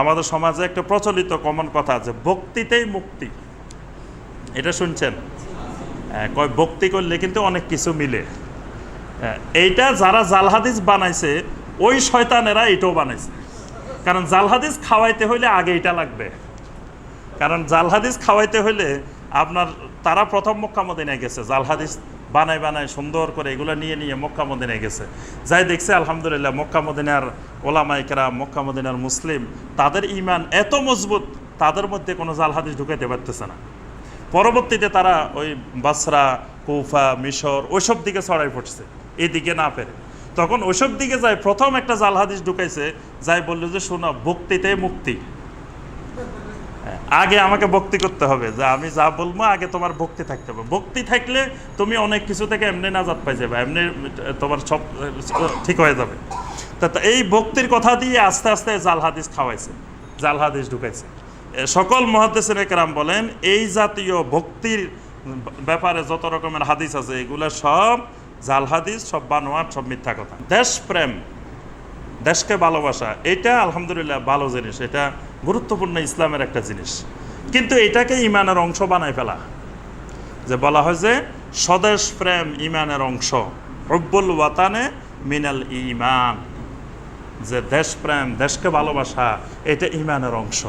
আমাদের সমাজে একটা প্রচলিত কমন কথা আছে, ভক্তিতেই মুক্তি। এটা শুনছেন? কয়, ভক্তি করলে কিন্তু অনেক কিছু মিলে। এইটা যারা জাল হাদিস বানাইছে, ওই শয়তানেরা এটাও বানাইছে। কারণ জাল হাদিস খাওয়াইতে হইলে আগে এটা লাগবে। কারণ জাল হাদিস খাওয়াইতে হইলে আপনার, তারা প্রথম মক্কা মদিনায় গেছে জাল হাদিস বানায় বানায় সুন্দর করে এগুলো নিয়ে নিয়ে মক্কা মদিনায় গেছে। যাই দেখছে, আলহামদুলিল্লাহ, মক্কা মদিনার ওলামাইকরা মক্কা মদিনার মুসলিম, তাদের ইমান এত মজবুত, তাদের মধ্যে কোনো জাল হাদিস ঢুকাইতে পারতেছে না। পরবর্তীতে তারা ওই বাসরা, কুফা, মিশর, ওইসব দিকে ছড়াই পড়ছে এই দিকে না পেরে। তখন ওইসব দিকে যায়, প্রথম একটা জাল হাদিস ঢুকাইছে যাই বলল যে, শোনা ভক্তিতে মুক্তি। আগে আমাকে ভক্তি করতে হবে, যে আমি যা বলব আগে তোমার ভক্তি থাকতে হবে। ভক্তি থাকলে তুমি অনেক কিছু থেকে এমনি নাজাত পাই যাবে, এমনি তোমার সব ঠিক হয়ে যাবে। তা এই ভক্তির কথা দিয়ে আস্তে আস্তে জাল হাদিস খাওয়াইছে, জাল হাদিস ঢুকাইছে। সকল মহাদেশের একরাম বলেন, এই জাতীয় ভক্তির ব্যাপারে যত রকমের হাদিস আছে, এগুলো সব জাল হাদিস, সব বানোয়াট, সব মিথ্যা কথা। দেশপ্রেম, দেশকে ভালোবাসা, এটা আলহামদুলিল্লাহ ভালো জিনিস, এটা গুরুত্বপূর্ণ ইসলামের একটা জিনিস। কিন্তু এটাকে ইমানের অংশ বানায় ফেলা। যে বলা হয় যে, স্বদেশ প্রেম ইমানের অংশ। রব্বুল ওয়াতানে মিনাল ইমান যে দেশপ্রেম দেশকে ভালোবাসা, এটা ইমানের অংশ।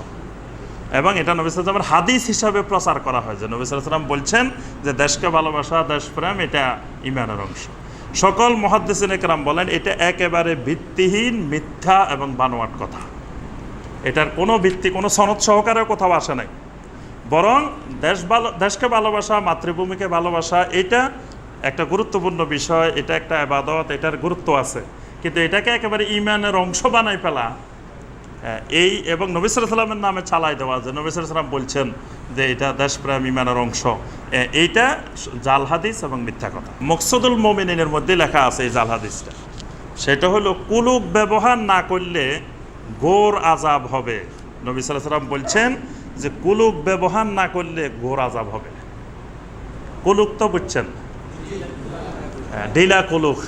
এবং এটা নবী সাল্লামের হাদিস হিসাবে প্রচার করা হয় যে, নবী সাল্লাম বলছেন যে, দেশকে ভালোবাসা দেশপ্রেম এটা ইমানের অংশ। সকল মহাদ্দেসিন একরাম বলেন, এটা একেবারে ভিত্তিহীন, মিথ্যা এবং বানোয়াট কথা। এটার কোনো ভিত্তি, কোনো সনদ সহকারে কোথাও আসে নাই। বরং দেশ ভালো দেশকে ভালোবাসা, মাতৃভূমিকে ভালোবাসা, এটা একটা গুরুত্বপূর্ণ বিষয়, এটা একটা আবাদত, এটার গুরুত্ব আছে। কিন্তু এটাকে একেবারে ইমানের অংশ বানাই ফেলা এই এবং নবী সাল্লামের নামে চালাই দেওয়া যে নবী সাল্লাম বলছেন যে এটা দেশপ্রেম, ইমানের অংশ। এইটা জাল হাদিস এবং মিথ্যা কথা। মকসুদুল মোমিনের মধ্যে লেখা আছে এই জাল হাদিসটা। সেটা হলো কুলুক ব্যবহার না করলে গোর আজাব হবে। নবী সাল্লাম বলছেন যে কুলুক ব্যবহার না করলে গোর আজাব হবে। কুলুক তো বুঝছেন। হ্যাঁ, ঢিলা কুলুক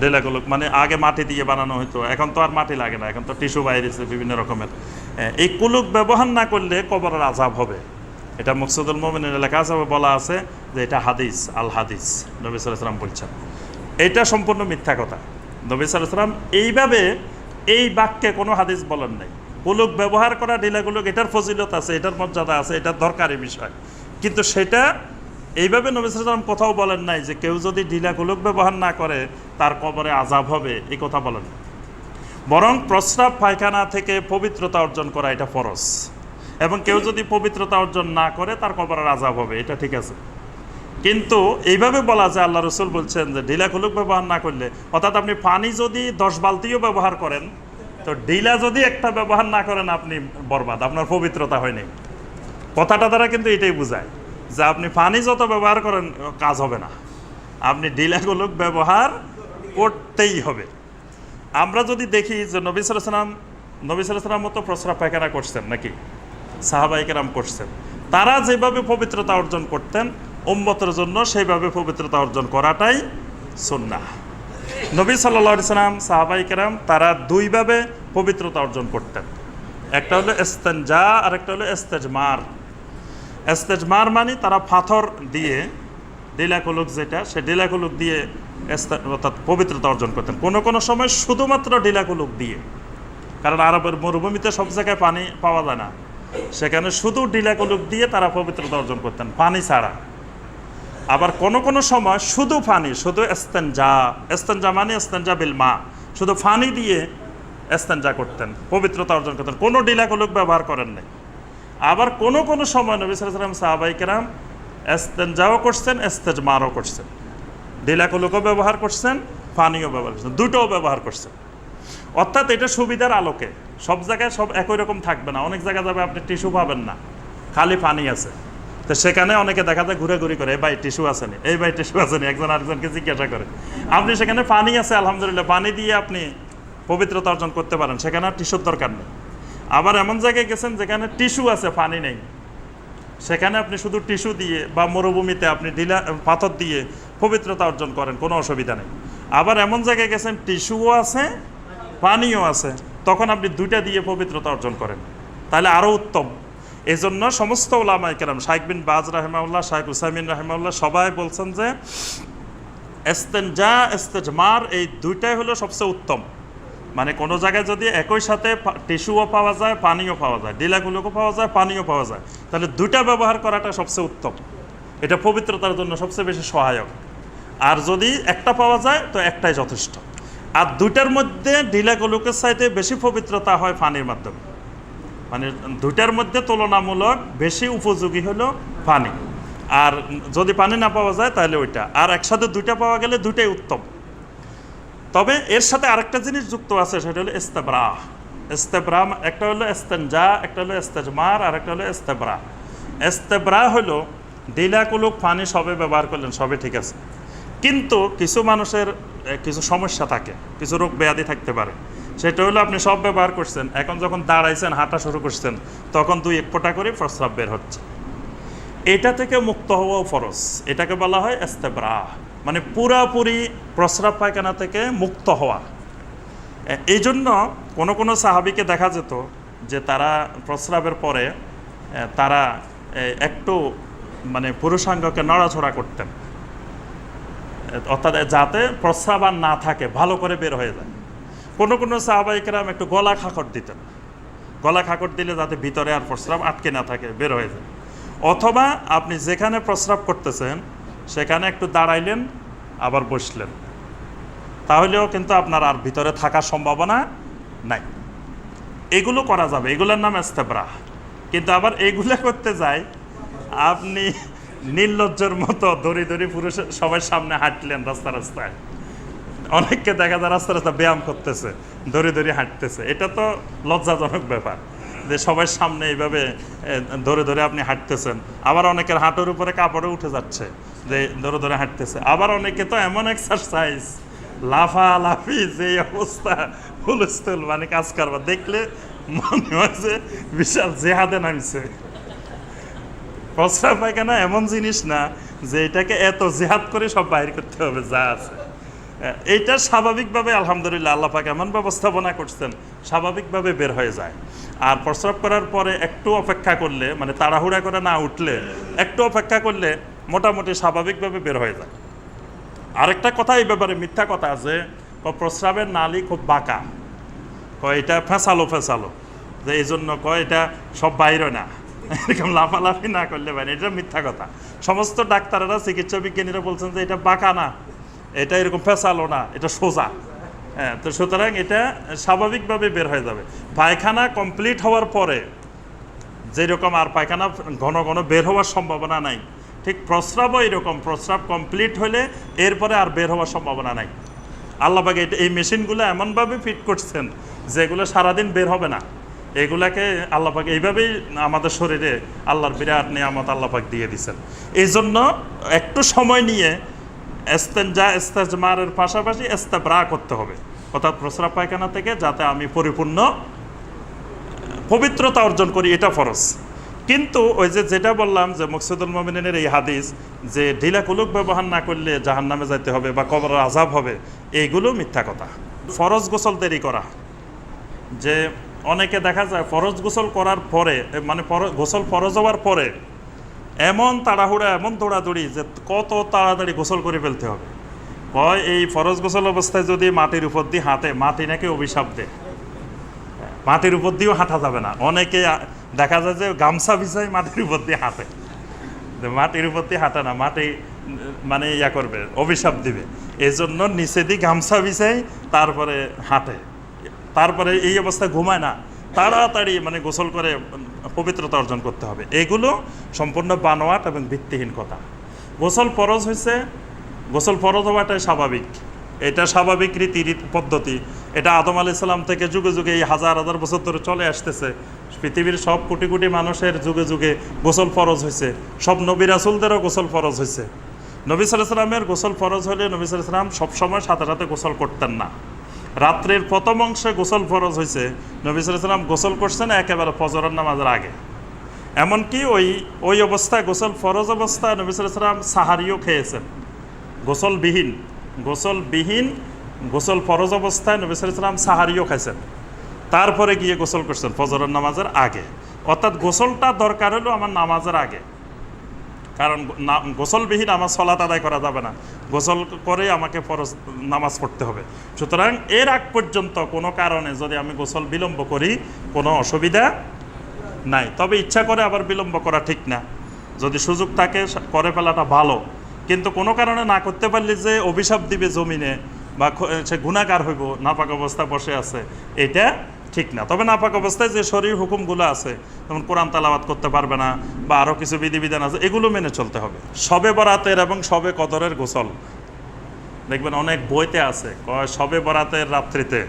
ঢিলা কুলুক মানে আগে মাটি দিয়ে বানানো হতো এখন তো আর মাটি লাগে না। এখন তো টিস্যু বাইরেছে বিভিন্ন রকমের। হ্যাঁ, এই কুলুক ব্যবহার না করলে কবরের আজাব হবে। এটা মুকসুদুল মোমিনের লেখা আছে বলা আছে যে এটা হাদিস আল হাদিস নবী সাল্লাম বলছেন। এটা সম্পূর্ণ মিথ্যা কথা। নবী সাল্লাম এইভাবে এই বাক্যে কোনো হাদিস বলেন নাই। কুলুক ব্যবহার করা ঢিলাগুলুক এটার ফজিলত আছে, এটার মর্যাদা আছে, এটার দরকারি বিষয়। কিন্তু সেটা এইভাবে নবী সাল্লাম কোথাও বলেন নাই যে কেউ যদি ঢিলা ঢিলাগুলুক ব্যবহার না করে, তার কবরে আজাব হবে এই কথা বলেন। বরং প্রস্রাব পায়খানা থেকে পবিত্রতা অর্জন করা এটা ফরজ। এবং কেউ যদি পবিত্রতা অর্জন না করে, তার কবরের আজাব হবে, এটা ঠিক আছে। কিন্তু এইভাবে বলা যায়, আল্লাহ রসুল বলছেন যে ঢিলা খুলুক ব্যবহার না করলে, অর্থাৎ আপনি পানি যদি দশ বালতিও ব্যবহার করেন, তো ঢিলা যদি একটা ব্যবহার না করেন, আপনি বরবাদ, আপনার পবিত্রতা হয়নি। কথাটা দ্বারা কিন্তু এটাই বোঝায় যে আপনি পানি যত ব্যবহার করেন, কাজ হবে না। আপনি ঢিলাগুলোক ব্যবহার করতেই হবে। আমরা যদি দেখি যে নবী সালাম নবী সালাম মতো প্রস্রাব পায়খানা করছেন নাকি? সাহাবাইকেরাম করছেন। তারা যেভাবে পবিত্রতা অর্জন করতেন উম্মতের জন্য সেইভাবে পবিত্রতা অর্জন করাটাই সুন্নাহ। নবী সাল্লা সাল্লাম, সাহাবাই কেরাম, তারা দুইভাবে পবিত্রতা অর্জন করতেন। একটা হলো এস্তেঞ্জা আর একটা হলো এস্তেজমার এস্তেজমার মানে তারা পাথর দিয়ে ডিলাকুলুক যেটা, সে ডিলাকুলুক দিয়ে অর্থাৎ পবিত্রতা অর্জন করতেন। কোনো কোনো সময় শুধুমাত্র ডিলাকুলুক দিয়ে। কারণ আরবের মরুভূমিতে সব জায়গায় পানি পাওয়া যায় না। সেখানে শুধু ডিলাকুলুক দিয়ে তারা পবিত্রতা অর্জন করতেন, পানি ছাড়া। আবার কোনো কোনো সময় শুধু ফানি, শুধু এস্তেঞ্জা এস্তেঞ্জা মানে এস্তেঞ্জা বিল মা, শুধু ফানি দিয়ে এস্তেঞ্জা করতেন, পবিত্রতা অর্জন করতেন, কোনো ডিলাকুলুক ব্যবহার করেন নাই। আবার কোনো কোনো সময় নবী সালাম সাহাবাইকেরাম এস্তেঞ্জাও করছেন, এস্তেজমারও করছেন। ডিলাকুলুকও ব্যবহার করছেন পানিও ব্যবহার করছেন, দুটোও ব্যবহার করছেন। অর্থাৎ এটা সুবিধার আলোকে। সব জায়গায় সব একই রকম থাকবে না, অনেক জায়গায় যাবে আপনি টিস্যু পাবেন না, খালি পানি আছে। তো সেখানে অনেকে দেখা যায় ঘুরে ঘুরি করে, এই ভাই, টিস্যু আসেনি এই ভাই, টিস্যু আসেনি একজন আরেকজনকে জিজ্ঞাসা করে। আপনি সেখানে পানি আছে, আলহামদুলিল্লাহ, পানি দিয়ে আপনি পবিত্রতা অর্জন করতে পারেন, সেখানে আর টিস্যুর দরকার নেই। আবার এমন জায়গায় গেছেন যেখানে টিস্যু আছে, পানি নেই। সেখানে আপনি শুধু টিস্যু দিয়ে বা মরুভূমিতে আপনি ঢিলা, পাথর দিয়ে পবিত্রতা অর্জন করেন, কোনো অসুবিধা নেই। আবার এমন জায়গায় গেছেন, টিস্যুও আছে, পানিও আছে, তখন আপনি দুইটা দিয়ে পবিত্রতা অর্জন করেন। তাহলে আরও উত্তম। এই জন্য সমস্ত ওলামাই কেরাম শাইক বিন বাজ রাহেমাউল্লাহ শাইক উসাইমিন রাহেমাউল্লাহ সবাই বলছেন যে এস্তেনজা এস্তেজমার এই দুইটাই হলো সবচেয়ে উত্তম। মানে কোনো জায়গায় যদি একই সাথে টিস্যুও পাওয়া যায়, পানিও পাওয়া যায় ডিলাগুলোকে পাওয়া যায়, পানিও পাওয়া যায়, তাহলে দুইটা ব্যবহার করাটা সবচেয়ে উত্তম। এটা পবিত্রতার জন্য সবচেয়ে বেশি সহায়ক। আর যদি একটা পাওয়া যায়, তো একটাই যথেষ্ট। আর দুইটার মধ্যে ডিলাগুলোকের চাইতে বেশি পবিত্রতা হয় পানির মাধ্যমে। মানে দুইটার মধ্যে তুলনামূলক বেশি উপযোগী হলো পানি। আর যদি পানি না পাওয়া যায় তাহলে ওইটা। আর একসাথে দুইটা পাওয়া গেলে দুইটাই উত্তম। তবে এর সাথে আরেকটা জিনিস যুক্ত আছে, সেটা হলো ইস্তেবরা। ইস্তেবরা একটা হলো এস্তেনজা একটা হলো এস্তেজমার আর একটা হলো ইস্তেবরা। ইস্তেবরা হলো ডিলাকুলুক পানি সবে ব্যবহার করলেন, সবে ঠিক আছে। কিন্তু কিছু মানুষের কিছু সমস্যা থাকে, কিছু রোগ ব্যাধি থাকতে পারে। সেটা হলো আপনি সব ব্যবহার করছেন। এখন যখন দাঁড়াইছেন, হাঁটা শুরু করছেন, তখন দুই এক ফোঁটা করে প্রস্রাব বের হচ্ছে। এটা থেকে মুক্ত হওয়াও ফরজ। এটাকে বলা হয় এস্তেবরা মানে পুরাপুরি প্রস্রাব পায়খানা থেকে মুক্ত হওয়া। এই জন্য কোনো কোনো সাহাবিকে দেখা যেত যে তারা প্রস্রাবের পরে তারা একটু মানে পুরুষাঙ্গকে নড়াছড়া করতেন। অর্থাৎ যাতে প্রস্রাব আর না থাকে, ভালো করে বের হয়ে যায়। কোনো কোনো সাহাবাহিকেরাম একটু গলা খাকড় দিতেন। গলা খাকড় দিলে যাতে ভিতরে আর প্রস্রাব আটকে না থাকে, বের হয়ে যায়। অথবা আপনি যেখানে প্রস্রাব করতেছেন, সেখানে একটু দাঁড়াইলেন, আবার বসলেন। তাহলেও কিন্তু আপনার আর ভিতরে থাকার সম্ভাবনা নাই। এগুলো করা যাবে, এগুলোর নাম এস্তেবরা কিন্তু আবার এগুলো করতে যাই, আপনি নির্লজ্জের মতো দড়ি দড়ি পুরুষের সবার সামনে হাঁটলেন রাস্তা রাস্তায়। অনেককে দেখা যায় রাস্তা রাস্তা ব্যায়াম করতেছে, দড়ি দড়ি হাঁটতেছে। এটা তো লজ্জাজনক ব্যাপার যে সবার সামনে এইভাবে ধরে ধরে আপনি হাঁটতেছেন। আবার অনেকের হাঁটুর উপরে কাপড়ে উঠে যাচ্ছে যে ধরে ধরে হাঁটতেছে। আবার অনেকে তো এমন এক্সারসাইজ লাফা লাফি যে অবস্থা হুলস্থুল মানে কাজ করবার। দেখলে মনে হয় যে বিশাল জেহাদে নামছে। প্রস্রাব পায়খানা এমন জিনিস না যে এটাকে এত জেহাদ করে সব বাইর করতে হবে, যা আছে। এইটা স্বাভাবিকভাবে আলহামদুলিল্লাহ আল্লাহ পাক এমন ব্যবস্থাপনা করছেন, স্বাভাবিকভাবে বের হয়ে যায়। আর প্রস্রাব করার পরে একটু অপেক্ষা করলে মানে তাড়াহুড়া করে না উঠলে, একটু অপেক্ষা করলে মোটামুটি স্বাভাবিকভাবে বের হয়ে যায়। আরেকটা কথা এই ব্যাপারে, মিথ্যা কথা আছে প্রস্রাবের নালী খুব বাঁকা। কয় এটা ফেঁসালো ফেঁসালো। যে এই জন্য কয় এটা সব বাইরে না। এরকম লাফালাফি না করলে বাইরে, এটা মিথ্যা কথা। সমস্ত ডাক্তারেরা, চিকিৎসা বিজ্ঞানীরা বলছেন যে এটা বাঁকা না। এটা এরকম ফেঁসালো না, এটা সোজা। হ্যাঁ তো সুতরাং এটা স্বাভাবিকভাবে বের হয়ে যাবে। পায়খানা কমপ্লিট হওয়ার পরে যেরকম আর পায়খানা ঘন ঘন বের হওয়ার সম্ভাবনা নাই, ঠিক প্রস্রাবও এরকম, প্রস্রাব কমপ্লিট হলে এরপরে আর বের হওয়ার সম্ভাবনা নাই। আল্লাহবাগে এটা এই মেশিনগুলো এমনভাবে ফিট করছেন যেগুলো সারাদিন বের হবে না। এগুলাকে আল্লাপাক এইভাবেই আমাদের শরীরে আল্লাহর বিরাট নিয়ামত আল্লাপাক দিয়ে দিছেন। এই জন্য একটু সময় নিয়ে এস্তেঞ্জা এস্তেজমারের পাশাপাশি এস্তেব্রা করতে হবে। অর্থাৎ প্রস্রাব পায়খানা থেকে যাতে আমি পরিপূর্ণ পবিত্রতা অর্জন করি, এটা ফরজ। কিন্তু ওই যে যেটা বললাম যে মকসুদুল মমিনের এই হাদিস যে ঢিলা কুলুক ব্যবহার না করলে জাহান নামে যাইতে হবে বা কবর আজাব হবে, এইগুলো মিথ্যা কথা। ফরজ গোসল দেরি করা। যে অনেকে দেখা যায় ফরজ গোসল করার পরে মানে গোসল ফরজ হওয়ার পরে এমন তাড়াহুড়া, এমন দৌড়াদৌড়ি যে কত তাড়াতাড়ি গোসল করে ফেলতে হবে। কয়, এই ফরজ গোসল অবস্থায় যদি মাটির উপর দিয়ে হাঁটে, মাটি নাকি অভিশাপ দেয় মাটির উপর দিয়েও হাঁটা যাবে না। অনেকে দেখা যায় যে গামছা বিছাই মাটির উপর দিয়ে হাঁটে। মাটির উপর দিয়ে হাঁটে না, মাটি মানে ইয়া করবে, অভিশাপ দিবে। এই জন্য নিচে দিয়ে গামছা বিছাই তারপরে হাঁটে। তারপরে এই অবস্থায় ঘুমায় না। তাড়াতাড়ি মানে গোসল করে পবিত্রতা অর্জন করতে হবে। এগুলো সম্পূর্ণ বানোয়াট এবং ভিত্তিহীন কথা। গোসল ফরজ হয়েছে, গোসল ফরজ হওয়াটাই স্বাভাবিক। এটা স্বাভাবিক রীতি পদ্ধতি। এটা আদম আলি সাল্লাম থেকে যুগে যুগে এই হাজার হাজার বছর ধরে চলে আসতেছে। পৃথিবীর সব কোটি কোটি মানুষের যুগে যুগে গোসল ফরজ হয়েছে। সব নবী রাসুলদেরও গোসল ফরজ হয়েছে। নবী সাল্লাহ সাল্লামের গোসল ফরজ হলে নবী সাল্লাহ সাল্লাম সবসময় সাথে সাথে গোসল করতেন না। রাত্রের প্রথম অংশে গোসল ফরজ হয়েছে। নবী সাল্লাম গোসল করছেন একেবারে ফজরের নামাজের আগে। এমনকি ওই ওই অবস্থায় গোসল ফরজ অবস্থায় নবী সাল্লাম সাহারিও খেয়েছেন। গোসলবিহীন গোসলবিহীন, গোসল ফরজ অবস্থায় নবী সাল্লাম সাহারিও খাইছেন। তারপরে গিয়ে গোসল করছেন ফজরের নামাজের আগে। অর্থাৎ গোসলটা দরকার হলো আমার নামাজের আগে। কারণ গোসলবিহীন আমার সলাত আদায় করা যাবে না। গোসল করে আমাকে ফরজ নামাজ পড়তে হবে। সুতরাং এর আগ পর্যন্ত কোনো কারণে যদি আমি গোসল বিলম্ব করি, কোনো অসুবিধা নাই। তবে ইচ্ছা করে আবার বিলম্ব করা ঠিক না। যদি সুযোগ থাকে করে ফেলাটা ভালো। কিন্তু কোনো কারণে না করতে পারলে যে অভিশাপ দিবে জমিনে বা সে গুণাকার হইব, নাপাক অবস্থা বসে আছে, এটা ঠিক না। তবে নাপাক অবস্থায় যে শরীর হুকুমগুলো আছে, যেমন কোরআন তালাবাদ করতে পারবে না বা আরও কিছু বিধিবিধান আছে, এগুলো মেনে চলতে হবে। সবে বরাতের এবং সবে কদরের গোসল। দেখবেন অনেক বইতে আছে সবে বরাতের রাত্রিতে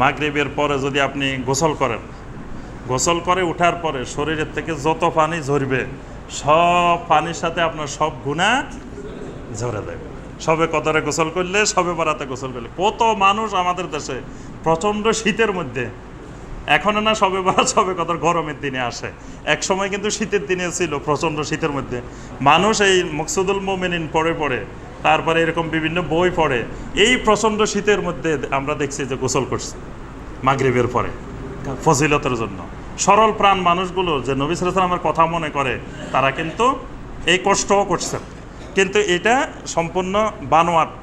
মাগরিবের পরে যদি আপনি গোসল করেন, গোসল করে ওঠার পরে শরীরের থেকে যত পানি ঝরবে, সব পানির সাথে আপনার সব গুণা ঝরে দেবে সবে কদরে গোসল করলে, সবে বরাতে গোসল করলে। কত মানুষ আমাদের দেশে প্রচণ্ড শীতের মধ্যে। এখনও না সবে বরাত সবে কদর গরমের দিনে আসে। এক সময় কিন্তু শীতের দিনে ছিল প্রচণ্ড শীতের মধ্যে। মানুষ এই মকসুদুল মোমেনিন পড়ে পড়ে, তারপরে এরকম বিভিন্ন বই পড়ে। এই প্রচণ্ড শীতের মধ্যে আমরা দেখছি যে গোসল করছে মাগরিবের পরে, ফজিলতের জন্য। সরল প্রাণ মানুষগুলো যে নবী সালামের কথা মনে করে, তারা কিন্তু এই কষ্টও করছেন কিন্তু এটা সম্পূর্ণ বানোয়াট।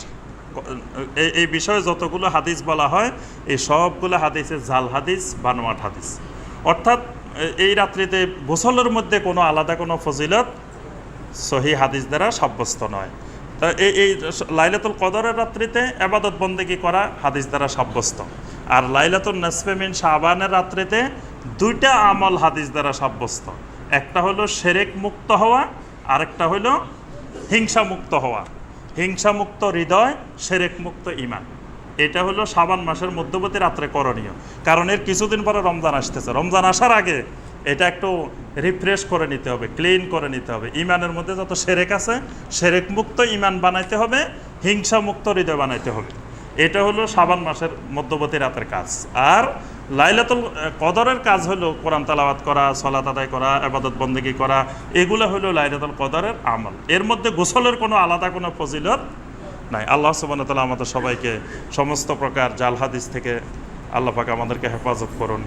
এই বিষয়ে যতগুলো হাদিস বলা হয়, এই সবগুলো হাদিসে জাল হাদিস, বানোয়াট হাদিস। অর্থাৎ এই রাত্রিতে গোসলের মধ্যে কোনো আলাদা কোনো ফজিলত সহি হাদিস দ্বারা সাব্যস্ত নয়। তা এই এই লাইলাতুল কদরের রাত্রিতে আবাদত বন্দেগী করা হাদিস দ্বারা সাব্যস্ত। আর লাইলাতুল নসফেমিন শাহবানের রাত্রিতে দুইটা আমল হাদিস দ্বারা সাব্যস্ত। একটা হলো সেরেক মুক্ত হওয়া, আরেকটা হলো হিংসা মুক্ত হওয়া। হিংসা মুক্ত হৃদয় সেরেক মুক্ত ইমান এটা হলো সাবান মাসের মধ্যবর্তী রাত্রে করণীয়। কারণ এর কিছুদিন পরে রমজান আসতেছে। রমজান আসার আগে এটা একটু রিফ্রেশ করে নিতে হবে ক্লিন করে নিতে হবে। ইমানের মধ্যে যত সেরেক আছে সেরেক মুক্ত ইমান বানাইতে হবে হিংসা মুক্ত হৃদয় বানাইতে হবে। এটা হলো সাবান মাসের মধ্যবর্তী রাতের কাজ। আর লাইলাতুল কদরের কাজ হলো কোরআন তালাবাত করা, সলাত আদায় করা আবাদত বন্দেগি করা, এগুলো হলো লাইলাতুল কদরের আমল। এর মধ্যে গোসলের কোনো আলাদা কোনো ফজিলত নাই। আল্লাহ সুবাহ তালা আমাদের সবাইকে সমস্ত প্রকার জাল হাদিস থেকে আল্লাহ পাক আমাদেরকে হেফাজত করুন।